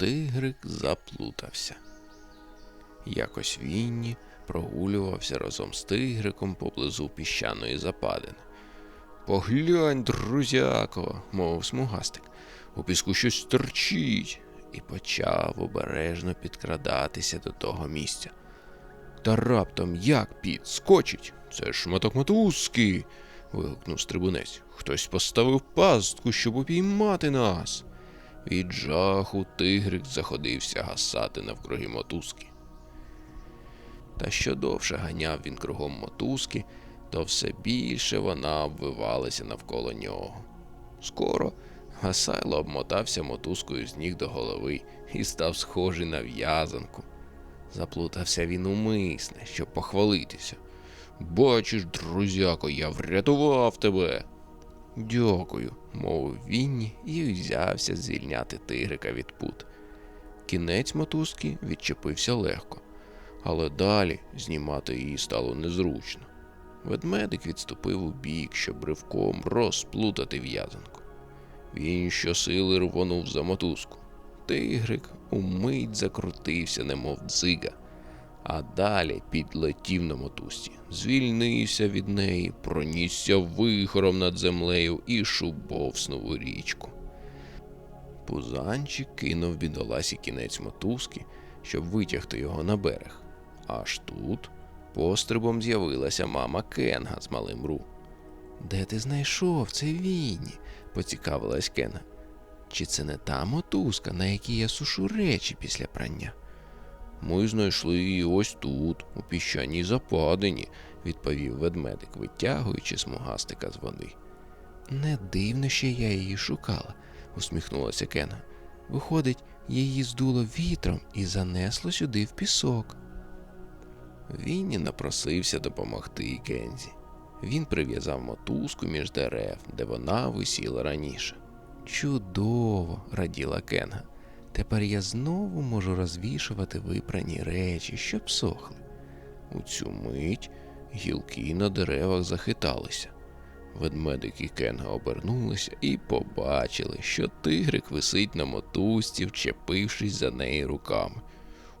тигрик заплутався. Якось Вінні прогулювався разом з тигриком поблизу піщаної западини. Поглянь, друзяко, мовив смугастик, у піску щось торчить, і почав обережно підкрадатися до того місця. Та раптом як під скочить. Це ж шматок мотузки. вигукнув стрибунець. Хтось поставив пастку, щоб упіймати нас. Від жаху тигрик заходився гасати навкруги мотузки. Та що довше ганяв він кругом мотузки, то все більше вона обвивалася навколо нього. Скоро Гасайло обмотався мотузкою з ніг до голови і став схожий на в'язанку. Заплутався він умисне, щоб похвалитися. Бачиш, друзяко, я врятував тебе. Дякую, мовив Вінні і взявся звільняти тигрика від пут. Кінець мотузки відчепився легко, але далі знімати її стало незручно. Ведмедик відступив у бік, щоб ривком розплутати в'язанку. Він щосили рвонув за мотузку. Тигрик умить закрутився, немов дзига, а далі підлетів на мотузці, звільнився від неї, пронісся вихором над землею і шубовснув у річку. Пузанчик кинув бідоласі кінець мотузки, щоб витягти його на берег. Аж тут пострибом з'явилася мама Кенга з малим Ру. Де ти знайшов це Вінні? поцікавилась Кена. Чи це не та мотузка, на якій я сушу речі після прання? Ми знайшли її ось тут, у піщаній западині, відповів ведмедик, витягуючи смугастика з води. Не дивно, що я її шукала, усміхнулася Кена. Виходить, її здуло вітром і занесло сюди в пісок. Вінні напросився допомогти Кензі. Він прив'язав мотузку між дерев, де вона висіла раніше. Чудово, раділа Кенга. Тепер я знову можу розвішувати випрані речі, щоб сохли. У цю мить гілки на деревах захиталися. Ведмедик і Кенга обернулися і побачили, що тигрик висить на мотузці, вчепившись за неї руками.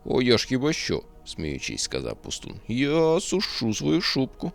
О, я ж хіба що, сміючись, сказав пустун. Я сушу свою шубку.